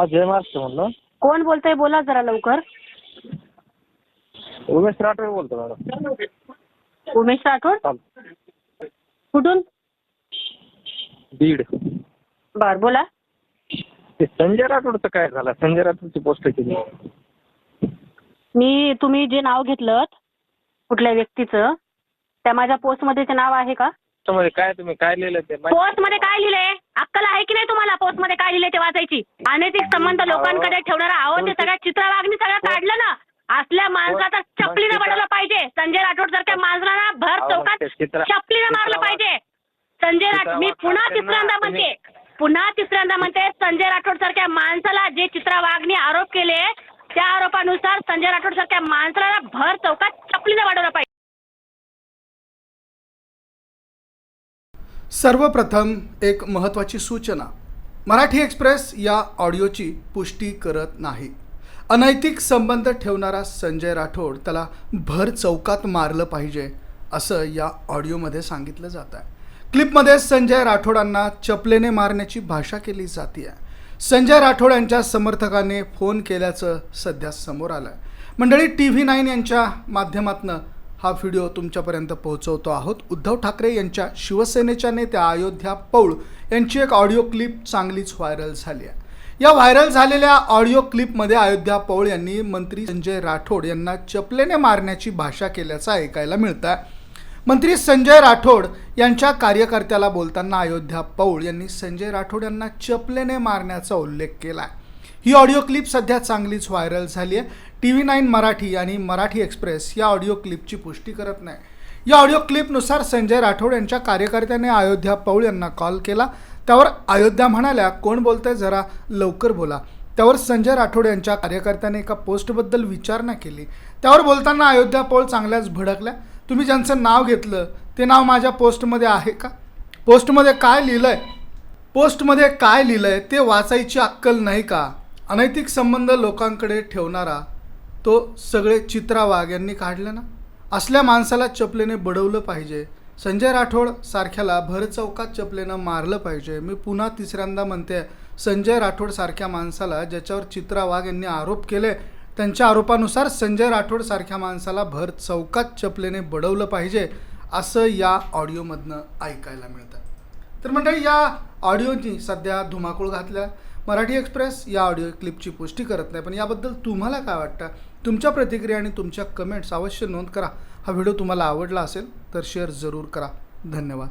हा जय महाराष्ट्र म्हणलं. कोण बोलतंय? बोला जरा लवकर. उमेश राठोड बोलतो मॅडम. उमेश राठोड? कुठून? बीड. बर बोला. ते संजय राठोडचं काय झालं? संजय राठोडची पोस्ट केली. मी तुम्ही जे नाव घेतलं कुठल्या व्यक्तीचं त्या माझ्या पोस्टमध्ये ते नाव आहे का? काय तुम्ही काय लिहिलं ते माहिती- पोस्टमध्ये काय लिहिलंय? अक्कल आहे की नाही तुम्हाला पोस्टमध्ये काय लिहिलंय ते वाचायची अनैतिक संबंध लोकांकडे ठेवणारा आहो ते सगळ्या चित्रवागणी सगळं काढलं ना. असल्या माणसाचा चपलीनं बनवलं पाहिजे. संजय राठोड सारख्या माणसाला भर चौकात चपलीनं मारलं पाहिजे. संजय राठोड मी पुन्हा तिसऱ्यांदा म्हणते. पुन्हा तिसऱ्यांदा म्हणते संजय राठोड सारख्या माणसाला जे चित्रवागणी आरोप केले त्या आरोपानुसार संजय राठोड सारख्या माणसाला भर चौकात चपलीनं वाढवलं पाहिजे. सर्वप्रथम एक महत्त्वाची सूचना. मराठी एक्सप्रेस या ऑडिओची पुष्टी करत नाही. अनैतिक संबंध ठेवणारा संजय राठोड त्याला भर चौकात मारलं पाहिजे असं या ऑडिओमध्ये सांगितलं जात आहे क्लिपमध्ये संजय राठोडांना चपलेने मारण्याची भाषा केली जाते आहे संजय राठोड यांच्या समर्थकाने फोन केल्याचं सध्या समोर आलं आहे मंडळी टी व्ही नाईन यांच्या माध्यमातनं हा व्हिडिओ तुमच्यापर्यंत पोहोचवतो आहोत. उद्धव ठाकरे यांच्या शिवसेनेच्या नेत्या अयोध्या पौळ यांची एक ऑडिओ क्लिप चांगलीच व्हायरल झाली आहे. या व्हायरल झालेल्या ऑडिओ क्लिपमध्ये अयोध्या पौळ यांनी मंत्री संजय राठोड यांना चपलेने मारण्याची भाषा केल्याचं ऐकायला मिळतं आहे मंत्री संजय राठोड यांच्या कार्यकर्त्याला बोलताना अयोध्या पौळ यांनी संजय राठोड यांना चपलेने मारण्याचा उल्लेख केला आहे ही ऑडिओ क्लिप सध्या चांगलीच व्हायरल झाली आहे टी व्ही नाईन मराठी आणि मराठी एक्सप्रेस या ऑडिओ क्लिपची पुष्टी करत नाही. या ऑडिओ क्लिपनुसार संजय राठोड यांच्या कार्यकर्त्याने अयोध्या पौळ यांना कॉल केला. त्यावर अयोध्या म्हणाल्या कोण बोलतंय जरा लवकर बोला. त्यावर संजय राठोड यांच्या कार्यकर्त्याने एका पोस्टबद्दल विचारणा केली. त्यावर बोलताना अयोध्या पौळ चांगल्याच भडकल्या. तुम्ही ज्यांचं नाव घेतलं ते नाव माझ्या पोस्टमध्ये आहे का? पोस्टमध्ये काय लिहिलं आहे पोस्टमध्ये काय लिहिलं आहे ते वाचायची अक्कल नाही का? अनैतिक संबंध लोकांकडे ठेवणारा तो सगळे चित्रा वाघ यांनी काढलं ना? असल्या माणसाला चपलेने बडवलं पाहिजे. संजय राठोड सारख्याला भर चौकात चपलेनं मारलं पाहिजे. मी पुन्हा तिसऱ्यांदा म्हणते संजय राठोड सारख्या माणसाला ज्याच्यावर चित्रा वाघ यांनी आरोप केले त्यांच्या आरोपानुसार संजय राठोड सारख्या माणसाला भर चौकात चपलेने बडवलं पाहिजे असं या ऑडिओमधनं ऐकायला मिळतं. तर मंडळी या ऑडिओनी सध्या धुमाकूळ घातल्या. मराठी एक्सप्रेस या ऑडिओ क्लिपची पुष्टी करत नाही पण याबद्दल तुम्हाला काय वाटतं? तुमच्या प्रतिक्रिया आणि तुमच्या कमेंट्स अवश्य नोंद करा. हा व्हिडिओ तुम्हाला आवडला असेल तर शेअर जरूर करा. धन्यवाद.